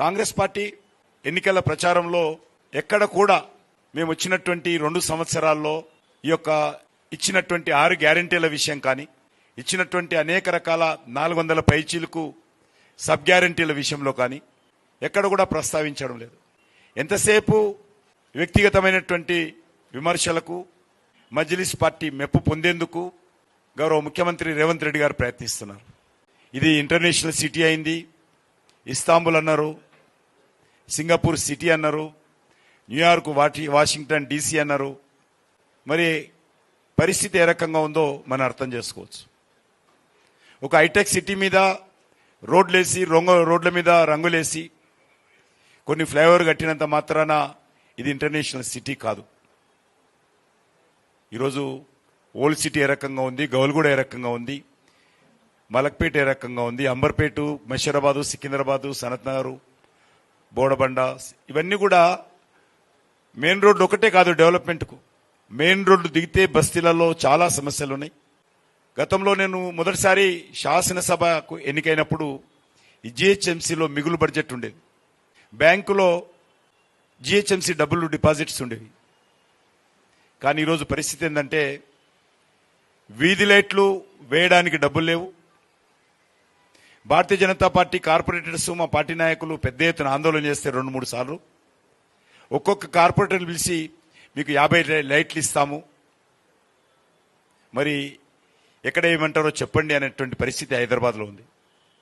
Congress party ఎన్నికల ప్రచారంలో ఎక్కడ కూడా మేము వచ్చినటువంటి రెండు సంవత్సరాల్లో ఈ యొక్క ఇచ్చినటువంటి ఆరు గ్యారంటీల విషయం కానీ ఇచ్చినటువంటి అనేక రకాల నాలుగు వందల పైచీలకు సబ్ గ్యారంటీల విషయంలో కానీ ఎక్కడ కూడా ప్రస్తావించడం లేదు. ఎంతసేపు వ్యక్తిగతమైనటువంటి విమర్శలకు మజ్లిస్ పార్టీ మెప్పు పొందేందుకు గౌరవ ముఖ్యమంత్రి రేవంత్ రెడ్డి గారు ప్రయత్నిస్తున్నారు. ఇది ఇంటర్నేషనల్ సిటీ అయింది. ఇస్తాంబుల్ అన్నారు. సింగపూర్ సిటీ అన్నారు న్యూయార్క్ వాటి వాషింగ్టన్ డీసీ అన్నారు. మరి పరిస్థితి ఏ రకంగా ఉందో మనం అర్థం చేసుకోవచ్చు. ఒక హైటెక్ సిటీ మీద రోడ్లేసి రొంగ రోడ్ల మీద రంగులేసి కొన్ని ఫ్లైఓవర్ కట్టినంత మాత్రాన ఇది ఇంటర్నేషనల్ సిటీ కాదు. ఈరోజు ఓల్డ్ సిటీ ఏ రకంగా ఉంది గౌల్గూడ ఏ రకంగా ఉంది మలక్పేట ఏ రకంగా ఉంది అంబర్పేట మషీరాబాదు సికింద్రాబాదు సనత్ నగర్ బోడబండ ఇవన్నీ కూడా మెయిన్ రోడ్డు ఒకటే కాదు డెవలప్మెంట్కు. మెయిన్ రోడ్డు దిగితే బస్తీలలో చాలా సమస్యలు ఉన్నాయి గతంలో నేను మొదటిసారి శాసనసభకు ఎన్నికైనప్పుడు ఈ జిహెచ్ఎంసీలో మిగులు బడ్జెట్ ఉండేది. బ్యాంకులో జిహెచ్ఎంసీ డబ్బులు డిపాజిట్స్ ఉండేవి. కానీ ఈరోజు పరిస్థితి ఏంటంటే వీధి లైట్లు వేయడానికి డబ్బులు లేవు. భారతీయ జనతా పార్టీ కార్పొరేటర్స్ మా పార్టీ నాయకులు పెద్ద ఎత్తున ఆందోళన చేస్తే రెండు మూడు సార్లు. ఒక్కొక్క కార్పొరేటర్ని పిలిచి మీకు యాభై లై- లైట్లు ఇస్తాము. మరి ఎక్కడ ఏమంటారో చెప్పండి అనేటువంటి పరిస్థితి హైదరాబాద్లో ఉంది.